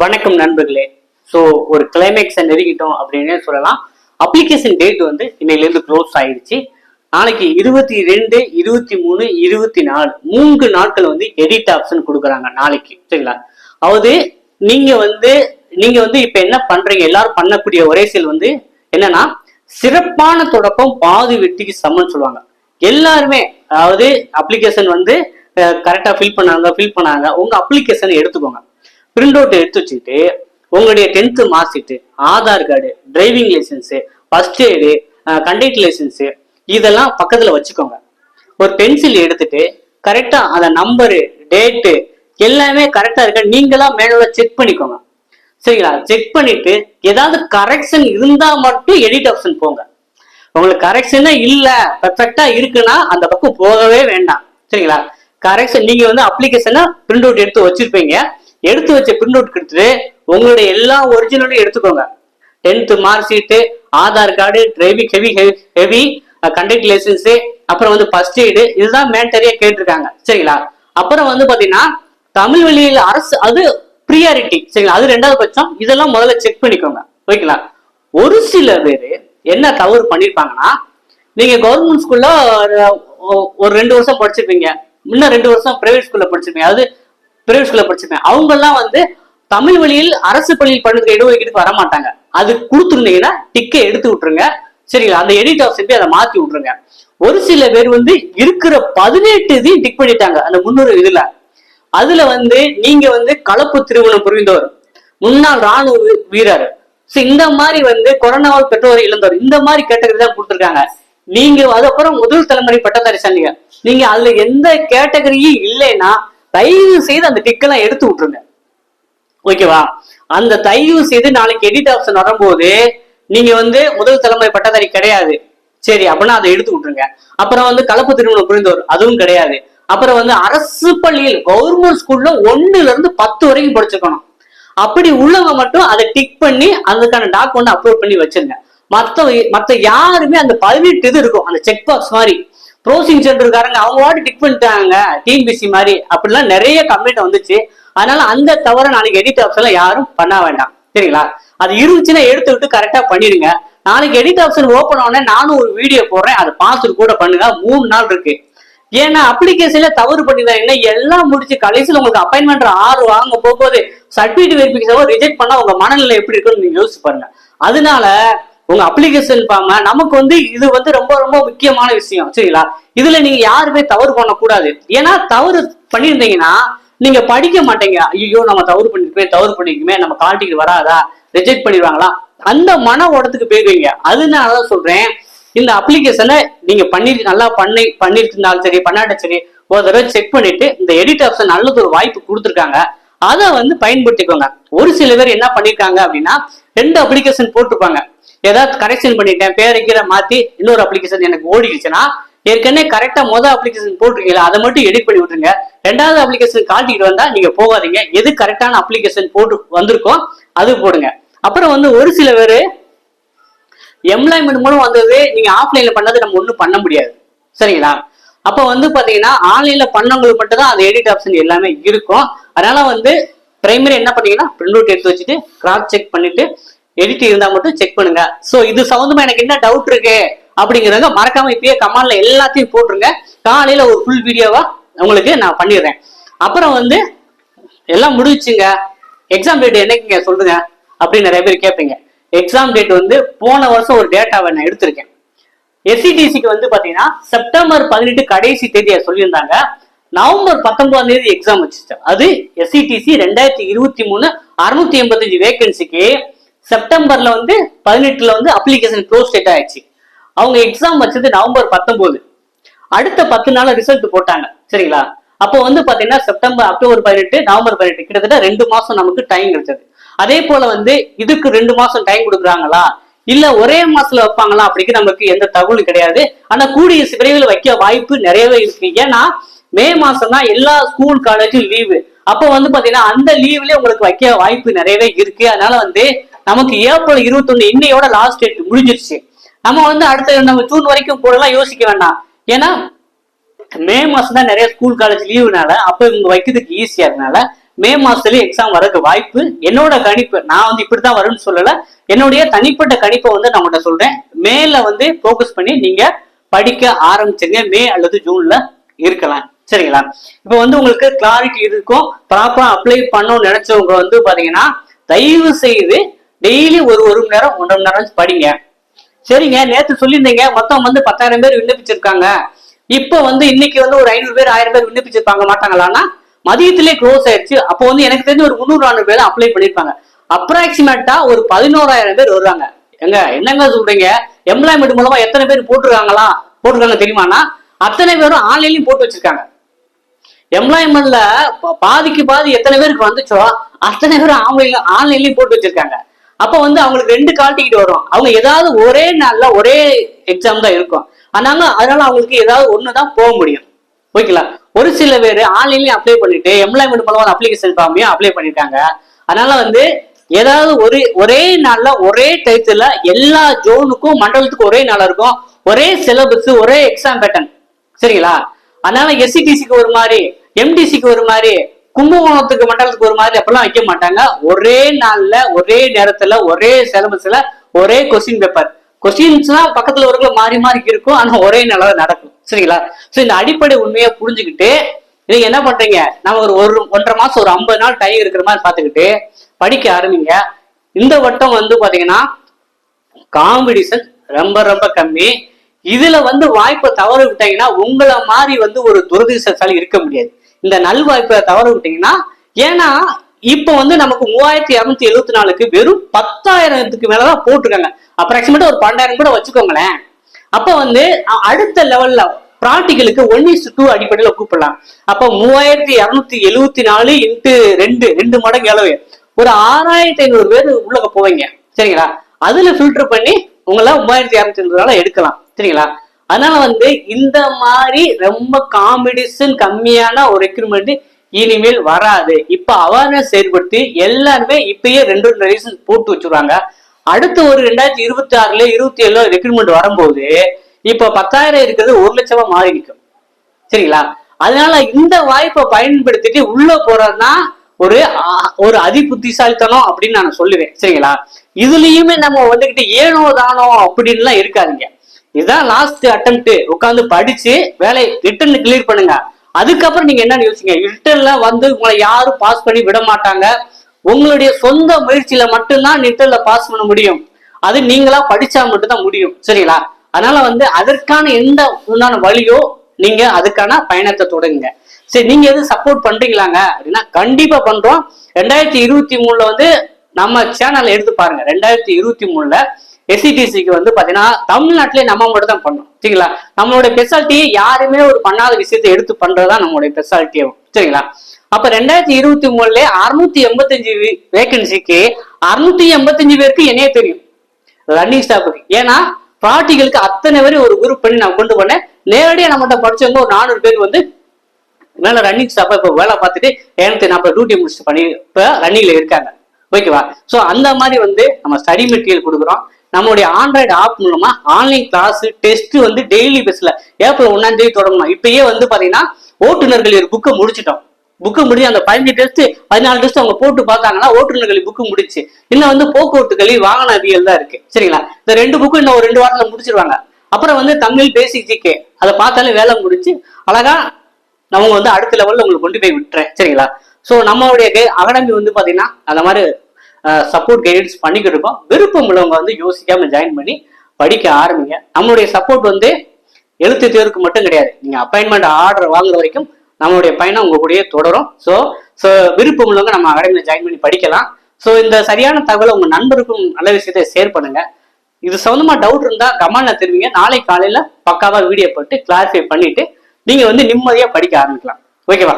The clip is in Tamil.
வணக்கம் நண்பர்களே. ஸோ ஒரு கிளைமேக்ஸை நெருங்கிட்டோம் அப்படின்னு சொல்லலாம். அப்ளிகேஷன் டேட் வந்து இன்னையிலேருந்து க்ளோஸ் ஆயிடுச்சு நாளைக்கு இருபத்தி ரெண்டு இருபத்தி மூணு இருபத்தி நாலு மூன்று நாட்கள் வந்து எடிட் ஆப்ஷன் கொடுக்குறாங்க நாளைக்கு. சரிங்களா? அதாவது நீங்க வந்து நீங்க வந்து இப்ப என்ன பண்றீங்க? எல்லாரும் பண்ணக்கூடிய ஒரே செயல் வந்து என்னன்னா சிறப்பான தொடக்கம் பாதி வெட்டிக்கு சமம்னு சொல்லுவாங்க. எல்லாருமே அதாவது அப்ளிகேஷன் வந்து கரெக்டாக ஃபில் பண்ணாங்க ஃபில் பண்ணாங்க. உங்கள் அப்ளிகேஷனை எடுத்துக்கோங்க. பிரிண்ட் அவுட் எடுத்து வச்சுக்கிட்டு உங்களுடைய tenth mark sheet Aadhaar card driving licence first aid conduct licence இதெல்லாம் பக்கத்தில் வச்சுக்கோங்க. ஒரு பென்சில் எடுத்துட்டு கரெக்டாக அந்த நம்பரு டேட்டு எல்லாமே கரெக்டாக இருக்க நீங்களாம் மேனுவலா செக் பண்ணிக்கோங்க. சரிங்களா? செக் பண்ணிட்டு ஏதாவது கரெக்ஷன் இருந்தால் மட்டும் எடிட் ஆப்ஷன் போங்க. உங்களுக்கு கரெக்ஷனே இல்லை பெர்ஃபெக்டா இருக்குன்னா அந்த பக்கம் போகவே வேண்டாம். சரிங்களா? கரெக்ஷன் நீங்கள் வந்து அப்ளிகேஷனை பிரிண்ட் அவுட் எடுத்து வச்சிருப்பீங்க. எடுத்து வச்ச பிரிண்ட் அவுட் கொடுத்துட்டு உங்களுடைய எல்லா ஒரிஜினலும் எடுத்துக்கோங்க. Tenth mark sheet Aadhaar card driving heavy heavy conduct licence அப்புறம் வந்து ஃபர்ஸ்ட் எய்டு இதுதான் மேண்டரியா கேட்டிருக்காங்க. சரிங்களா? அப்புறம் வந்து பாத்தீங்கன்னா தமிழ் வழியில் அரசு அது ப்ரியாரிட்டி சரிங்களா? அது ரெண்டாவது பட்சம். இதெல்லாம் முதல்ல செக் பண்ணிக்கோங்க. ஓகேங்களா? ஒரு சில பேர் என்ன தவறு பண்ணியிருப்பாங்கன்னா நீங்க கவர்மெண்ட் ஸ்கூல்ல ஒரு ரெண்டு வருஷம் படிச்சிருப்பீங்க. இன்னும் ரெண்டு வருஷம் பிரைவேட் ஸ்கூல்ல படிச்சிருப்பீங்க. அதாவது பிரைவேட் ஸ்கூல்ல படிச்சிருப்பேன். அவங்க எல்லாம் வந்து தமிழ் வழியில் அரசு பள்ளியில் பண்ணுறதுக்கு இடஒதுக்கீடுக்கு வர மாட்டாங்க. அது கொடுத்துருந்தீங்கன்னா டிக்கை எடுத்து விட்டுருங்க. சரிங்களா? அந்த எடிட் ஆப்ஷன் போய் அதை மாத்தி விட்டுருங்க. ஒரு சில பேர் வந்து இருக்கிற பதினெட்டு இதையும் டிக் பண்ணிட்டாங்க. அந்த முன்னூறு இதுல. அதுல வந்து நீங்க வந்து கலப்பு திருமணம் புரிந்தவர். முன்னாள் ராணுவ வீரர். So, இந்த மாதிரி வந்து கொரோனாவால் பெற்றோரை இழந்தவர். இந்த மாதிரி கேட்டகரி தான் கொடுத்துருக்காங்க. நீங்க அதுக்கப்புறம் முதல் தலைமுறை பட்டதாரி சொன்னீங்க நீங்க அதுல எந்த கேட்டகரியும் இல்லைன்னா தயவு செய்து அந்த டிக்கெல்லாம் எடுத்து விட்டுருங்க. ஓகேவா அந்த தயவு செய்து நாளைக்கு எடிட் ஆப்ஷன் வரும்போது நீங்க வந்து முதல் தலைமுறை பட்டதாரி கிடையாது. சரி அப்படின்னா அதை எடுத்து விட்டுருங்க. அப்புறம் வந்து கலப்பு திருமணம் புரிந்தோர் அதுவும் கிடையாது. அப்புறம் வந்து அரசு பள்ளியில் கவர்மெண்ட் ஸ்கூல்ல ஒண்ணுல இருந்து பத்து வரைக்கும் படிச்சிருக்கணும் அப்படி உள்ளவங்க மட்டும் அதை டிக் பண்ணி அதுக்கான டாக்குமெண்ட் அப்லோட் பண்ணி வச்சிருங்க. மத்த மத்த யாருமே அந்த பதினெட்டு இது இருக்கும் அந்த செக் பாக்ஸ் மாதிரி. ப்ரோசிங் சென்டருக்காரங்க அவங்க வாட்டு டிக் பண்ணிட்டாங்க டிஎன்பிசி மாதிரி. அப்படிலாம் நிறைய கம்ப்ளைண்ட் வந்துச்சு. அதனால அந்த தவிர நாளைக்கு எடிட் ஆப்ஷன்ல யாரும் பண்ண வேண்டாம். சரிங்களா? அது இருந்துச்சுன்னா எடுத்து விட்டு கரெக்டா பண்ணிடுங்க. நாளைக்கு எடிட் ஆப்ஷன் ஓப்பன் ஆனே நானும் ஒரு வீடியோ போடுறேன். அதை பார்த்துட்டு கூட பண்ணுங்க. மூணு நாள் இருக்கு. ஏன்னா அப்ளிகேஷன்ல தவறு பண்ணிதான் என்ன எல்லாம் முடிச்சு கடைசியில் உங்களுக்கு அப்பாயின்மெண்ட் ஆறு வாங்க போகும்போது சர்டிபிகேட் வெரிஃபிகேஷன் ரிஜெக்ட் பண்ணா உங்க மனநிலை எப்படி இருக்குன்னு நீங்க யோசிச்சு பாருங்க. அதனால உங்க அப்ளிகேஷன் பாம நமக்கு வந்து இது வந்து ரொம்ப ரொம்ப முக்கியமான விஷயம். சரிங்களா? இதுல நீங்க யாருமே தவறு பண்ணக்கூடாது. ஏன்னா தவறு பண்ணியிருந்தீங்கன்னா நீங்க படிக்க மாட்டீங்க. ஐயோ நம்ம தவறு பண்ணிருக்கோமே தவறு பண்ணிருக்கோமே நம்ம கால் வராதா? ரிஜெக்ட் பண்ணிடுவாங்களா? அந்த மன ஓடத்துக்கு போயிருவீங்க. அதனாலதான் சொல்றேன். இந்த அப்ளிகேஷனை நீங்க பண்ணி நல்லா பண்ணி பண்ணிருந்தாலும் சரி பண்ணாட்ட சரி ஒரு தடவை செக் பண்ணிட்டு இந்த எடிட் ஆப்ஷன் நல்லது ஒரு வாய்ப்பு கொடுத்துருக்காங்க. அதை வந்து பயன்படுத்திக்கோங்க. ஒரு சில பேர் என்ன பண்ணிருக்காங்க அப்படின்னா ரெண்டு அப்ளிகேஷன் போட்டிருப்பாங்க. ஏதாவது கரெக்ஷன் பண்ணிட்டேன் பேரை கீரை மாத்தி இன்னொரு அப்ளிகேஷன் எனக்கு ஓடிடுச்சுன்னா ஏற்கனவே கரெக்டா மொதல் அப்ளிகேஷன் போட்டிருக்கீங்களா அதை மட்டும் எடிட் பண்ணி விட்டுருங்க. ரெண்டாவது அப்ளிகேஷன் காட்டிட்டு வந்தா நீங்க போகாதீங்க. எது கரெக்டான அப்ளிகேஷன் போட்டு வந்திருக்கோ அது போடுங்க. அப்புறம் வந்து ஒரு சில பேர் எம்ப்ளாய்மெண்ட் மூலம் வந்தது நீங்க ஆஃப்லைன்ல பண்ணது நம்ம ஒன்றும் பண்ண முடியாது. சரிங்களா? அப்ப வந்து பாத்தீங்கன்னா ஆன்லைன்ல பண்ணவங்களுக்கு மட்டும் தான் அந்த எடிட் ஆப்ஷன் எல்லாமே இருக்கும். அதனால வந்து பிரைமரி என்ன பண்ணீங்கன்னா பிரிண்ட் அவுட் எடுத்து வச்சுட்டு கிராஸ் செக் பண்ணிட்டு எடிட் இருந்தா மட்டும் செக் பண்ணுங்க. சோ இது சம்பந்தமா எனக்கு என்ன டவுட் இருக்கு அப்படிங்கிறத மறக்காம இப்பயே கமாண்ட்ல எல்லாத்தையும் போட்டுருங்க. காலையில ஒரு ஃபுல் வீடியோவா உங்களுக்கு நான் பண்ணிடுறேன். அப்புறம் வந்து எல்லாம் முடிச்சுங்க எக்ஸாம் டேட் என்னைக்குங்க சொல்லுங்க அப்படின்னு நிறைய பேர் கேட்பீங்க. எக்ஸாம் டேட் வந்து போன வருஷம் ஒரு டேட்டாவை நான் எடுத்திருக்கேன். எஸ்சிடிசிக்கு வந்து பாத்தீங்கன்னா செப்டம்பர் பதினெட்டு கடைசி தேதியை சொல்லியிருந்தாங்க. நவம்பர் பத்தொன்பதாம் தேதி எக்ஸாம் வச்சுட்டேன். அது எஸ்சிடிசி ரெண்டாயிரத்தி இருபத்தி மூணு அறுநூத்தி எண்பத்தஞ்சு வேகன்சிக்கு செப்டம்பர்ல வந்து பதினெட்டுல வந்து அப்ளிகேஷன் க்ளோஸ் டேட் ஆயிடுச்சு. அவங்க எக்ஸாம் வச்சது நவம்பர் பத்தொன்பது. அடுத்த பத்து நாள் ரிசல்ட் போட்டாங்க. சரிங்களா? அப்போ வந்து பாத்தீங்கன்னா செப்டம்பர் அக்டோபர் பதினெட்டு நவம்பர் பதினெட்டு கிட்டத்தட்ட ரெண்டு மாசம் நமக்கு டைம் கிடைச்சது அதே போல வந்து இதுக்கு ரெண்டு மாசம் டைம் கொடுக்குறாங்களா? இல்ல ஒரே மாசத்துல வைப்பாங்களா அப்படிக்கு நமக்கு எந்த தகவலும் கிடையாது. ஆனா கூடிய விரைவில் வைக்க வாய்ப்பு நிறையவே இருக்கு. ஏன்னா மே மாசம் தான் எல்லா ஸ்கூல் காலேஜும் லீவு அப்போ வந்து பாத்தீங்கன்னா அந்த லீவ்லயே உங்களுக்கு வைக்க வாய்ப்பு நிறையவே இருக்கு. அதனால வந்து நமக்கு ஏப்ரல் இருபத்தொன்னு இன்னையோட லாஸ்ட் டேட் முடிஞ்சிருச்சு. நம்ம வந்து அடுத்த நம்ம ஜூன் வரைக்கும் போடலாம் யோசிக்க வேண்டாம். ஏன்னா மே மாசம் தான் நிறைய ஸ்கூல் காலேஜ் லீவுனால அப்ப இவங்க வைக்கிறதுக்கு ஈஸியா இருக்கனால மே மாசத்துலயே எக்ஸாம் வரதுக்கு வாய்ப்பு என்னோட கணிப்பு நான் வந்து இப்படித்தான் வரும்னு சொல்லல என்னுடைய தனிப்பட்ட கணிப்பை வந்து நான் உங்கள்கிட்ட சொல்றேன். மேல வந்து ஃபோக்கஸ் பண்ணி நீங்க படிக்க ஆரம்பிச்சிருங்க. மே அல்லது ஜூன்ல இருக்கலாம். சரிங்களா? இப்போ வந்து உங்களுக்கு கிளாரிட்டி இருக்கும். ப்ராப்பரா அப்ளை பண்ணணும்னு நினைச்சவங்க வந்து பாத்தீங்கன்னா தயவு செய்து டெய்லி ஒரு ஒரு மணி நேரம் ஒன்றரை மணி நேரம் படிங்க. சரிங்க நேத்து சொல்லியிருந்தீங்க மொத்தம் வந்து பத்தாயிரம் பேர் விண்ணப்பிச்சிருக்காங்க. இப்போ வந்து இன்னைக்கு வந்து ஒரு ஐநூறு பேர் ஆயிரம் பேர் விண்ணப்பிச்சிருப்பாங்க மாட்டாங்களான்னா மதியத்திலே க்ளோஸ் ஆயிடுச்சு. அப்போ வந்து எனக்கு தெரிஞ்சு ஒரு முந்நூறு நானூறு பேர் அப்ளை பண்ணியிருப்பாங்க. அப்ராக்சிமேட்டா ஒரு பதினோராயிரம் பேர் வருவாங்க. எங்க என்னங்க சொல்றீங்க? எம்ப்ளாய்மெண்ட் மூலமா எத்தனை பேர் போட்டிருக்காங்களா? போட்டிருக்காங்க தெரியுமானா அத்தனை பேரும் ஆன்லைன்லயும் போட்டு வச்சிருக்காங்க. எம்ப்ளாய்மெண்ட்ல பாதிக்கு பாதி எத்தனை பேருக்கு வந்துச்சோ அத்தனை பேரும் ஆன்லைன்ல ஆன்லைன்லயும் போட்டு வச்சிருக்காங்க. அப்ப வந்து அவங்களுக்கு ரெண்டு கால் டிக்கெட் வரும். அவங்க ஏதாவது ஒரே நாள்ல ஒரே எக்ஸாம் தான் இருக்கும். அதனால அதனால அவங்களுக்கு ஏதாவது ஒண்ணுதான் போக முடியும். ஓகேங்களா? ஒரு சில பேர் ஆன்லைன்லயும் அப்ளை பண்ணிட்டு எம்ப்ளாய்மெண்ட் மூலமா அப்ளிகேஷன் ஃபார்மையும் அப்ளை பண்ணிருக்காங்க. அதனால வந்து ஏதாவது ஒரு ஒரே நாள்ல ஒரே டயத்துல எல்லா ஜோனுக்கும் மண்டலத்துக்கும் ஒரே நாளா இருக்கும். ஒரே சிலபஸ் ஒரே எக்ஸாம் பேட்டர்ன் சரிங்களா? அதனால எஸ்சிடிசிக்கு ஒரு மாதிரி எம்டிசிக்கு ஒரு மாதிரி கும்பகோணத்துக்கு மண்டலத்துக்கு ஒரு மாதிரி அப்பெல்லாம் வைக்க மாட்டாங்க. ஒரே நாள்ல ஒரே நேரத்துல ஒரே சிலபஸ்ல ஒரே கொஸ்டின் பேப்பர் கொஸ்டின்ஸ்லாம் பக்கத்துல ஒரு மாறி மாறி இருக்கும். ஆனா ஒரே நாளாக நடக்கும். சரிங்களா? சோ இந்த அடிப்படை உண்மையை புரிஞ்சுக்கிட்டு நீங்க என்ன பண்றீங்க? நம்ம ஒரு ஒரு ஒன்றரை மாசம் ஒரு ஐம்பது நாள் டைம் இருக்கிற மாதிரி பாத்துக்கிட்டு படிக்க ஆரம்பிங்க. இந்த வட்டம் வந்து பாத்தீங்கன்னா காம்படிஷன் ரொம்ப ரொம்ப கம்மி. இதுல வந்து வாய்ப்பை தவற விட்டீங்கன்னா உங்களை மாதிரி வந்து ஒரு துரதிர்ஷ்டசாலி இருக்க முடியாது. இந்த நல்வாய்ப்பை தவற விட்டீங்கன்னா ஏன்னா இப்ப வந்து நமக்கு மூவாயிரத்தி இருநூத்தி எழுபத்தி நாலுக்கு வெறும் பத்தாயிரத்துக்கு மேலதான் போட்டிருக்காங்க. அப்ராக்சிமேட்டா ஒரு பன்னெண்டாயிரம் கூட வச்சுக்கோங்களேன். அப்ப வந்து அடுத்த லெவல்ல ப்ராக்டிகலுக்கு ஒன் இஸ் டூ அடிப்படையில் கூப்பிடலாம். அப்ப மூவாயிரத்தி இருநூத்தி எழுவத்தி நாலு இன்ட்டு ரெண்டு ரெண்டு மடங்கு அளவு. ஒரு ஆறாயிரத்தி ஐநூறு பேர் உள்ள போவீங்க. சரிங்களா? அதுல ஃபில்டர் பண்ணி உங்களை மூவாயிரத்தி இரநூத்தி எழுபது நாள் எடுக்கலாம். சரிங்களா? அதனால வந்து இந்த மாதிரி ரொம்ப காம்படிஷன் கம்மியான ஒரு ரெக்ரூட்மெண்ட் இனிமேல் வராது. இப்ப அவேர்னஸ் ஏற்படுத்தி எல்லாருமே இப்பயே ரெண்டு ரெண்டு ரீசன் போட்டு வச்சுருவாங்க. அடுத்து ஒரு ரெண்டாயிரத்தி இருபத்தி ஆறுல இருபத்தி ஏழுல ரெக்ரூட்மெண்ட் வரும்போது இப்ப பத்தாயிரம் இருக்கிறது ஒரு லட்சமா மாறி நிற்கும் சரிங்களா? அதனால இந்த வாய்ப்பை பயன்படுத்திட்டு உள்ள போறதுதான் ஒரு ஒரு அதி புத்திசாலித்தனம் அப்படின்னு நான் சொல்லுவேன். சரிங்களா? இதுலயுமே நம்ம வந்துகிட்டு ஏனோ தானோ அப்படின்லாம் இருக்காதீங்க. இதுதான் லாஸ்ட் அட்டம்ப்ட் உட்காந்து படிச்சு வேலை ரிட்டர்ன் கிளியர் பண்ணுங்க. அதுக்கப்புறம் நீங்க என்னன்னு யோசிங்க. ரிட்டர்ன்ல வந்து உங்களை யாரும் பாஸ் பண்ணி விட மாட்டாங்க. உங்களுடைய சொந்த முயற்சியில மட்டும்தான் ரிட்டர்ன்ல பாஸ் பண்ண முடியும். அது நீங்களா படிச்சா மட்டும்தான் முடியும். சரிங்களா? அதனால வந்து அதற்கான எந்த உண்டான வழியோ நீங்க அதுக்கான பயணத்தை தொடங்குங்க. சரி நீங்க எது சப்போர்ட் பண்றீங்களாங்க? அப்படின்னா கண்டிப்பா பண்றோம். ரெண்டாயிரத்தி இருபத்தி மூணுல வந்து நம்ம சேனல்ல எடுத்து பாருங்க. ரெண்டாயிரத்தி இருபத்தி மூணுல எஸ்சிடிசிக்கு வந்து பாத்தீங்கன்னா தமிழ்நாட்டிலே நம்ம மட்டும் தான் பண்ணோம். சரிங்களா? நம்மளோட ஸ்பெஷாலிட்டி யாருமே ஒரு பண்ணாத விஷயத்தை எடுத்து பண்றதுதான் நம்மளுடைய ஸ்பெஷாலிட்டியும் சரிங்களா? அப்ப ரெண்டாயிரத்தி இருபத்தி மூணுல அறுநூத்தி எண்பத்தஞ்சு வேகன்சிக்கு அறுநூத்தி எண்பத்தஞ்சு பேருக்கு என்னையே தெரியும். ரன்னிங் ஸ்டாஃபுக்கு ஏன்னா பிராட்டிகளுக்கு அத்தனை பேரும் ஒரு குரூப் பண்ணி நான் கொண்டு போனேன். நேரடியாக நம்மகிட்ட படிச்சவங்க ஒரு நானூறு பேர் வந்து மேல ரன்னிங் ஸ்டாஃபா இப்போ வேலை பார்த்துட்டு எனக்கு நம்ம டியூட்டி முடிச்சுட்டு பண்ணி இப்போ ரன்னிங்ல இருக்காங்க. ஓகேவா ஸோ அந்த மாதிரி வந்து நம்ம ஸ்டடி மெட்டீரியல் கொடுக்குறோம். நம்மளுடைய ஆண்ட்ராய்டு ஆப் மூலமா ஆன்லைன் கிளாஸ் டெஸ்ட் வந்து டெய்லி பேஸ்ல ஏப்ரல் ஒன்னாம் தேதி தொடங்கணும். இப்பயே வந்து பாத்தீங்கன்னா ஓட்டுநர்கள் புக்கை முடிச்சிட்டோம். புக்கு முடிஞ்சு அந்த பதினஞ்சு டெஸ்ட் பதினாலு டெஸ்ட் அவங்க போட்டு பார்த்தாங்கன்னா ஓட்டுநர்கள் புக்கு முடிச்சு இன்னும் வந்து போக்குவரத்து கல்வி வாகன அவியல் தான் இருக்கு. சரிங்களா? இந்த ரெண்டு புக்கும் இன்னும் ஒரு ரெண்டு வாரத்துல முடிச்சிருவாங்க. அப்புறம் வந்து தமிழ் பேசிக் ஜிகே. அதை பார்த்தாலே வேலை முடிச்சு அழகா அவங்க வந்து அடுத்த லெவல்ல உங்களுக்கு கொண்டு போய் விட்டுறேன். சரிங்களா? ஸோ நம்மளுடைய அகாடமி வந்து பாத்தீங்கன்னா அந்த மாதிரி சப்போர்ட் கைடன்ஸ் பண்ணிக்கிட்டு இருக்கோம். விருப்பம் உள்ளவங்க வந்து யோசிக்காம ஜாயின் பண்ணி படிக்க ஆரம்பிங்க. நம்மளுடைய சப்போர்ட் வந்து எழுத்து தேர்வுக்கு மட்டும் கிடையாது. நீங்க அப்பாயின்மெண்ட் ஆர்டர் வாங்குற வரைக்கும் நம்மளுடைய பயணம் உங்க கூடயே தொடரும். ஸோ ஸோ விருப்பம் உள்ளவங்க நம்ம அகாடமியில் ஜாயின் பண்ணி படிக்கலாம். ஸோ இந்த சரியான தகவலை உங்க நண்பருக்கும் நல்ல விஷயத்தை ஷேர் பண்ணுங்க. இது சம்மந்தமா டவுட் இருந்தா கமெண்ட்ல தெரிவிங்க. நாளை காலையில பக்காவா வீடியோ போட்டு கிளாரிஃபை பண்ணிட்டு நீங்க வந்து நிம்மதியா படிக்க ஆரம்பிக்கலாம். ஓகேவா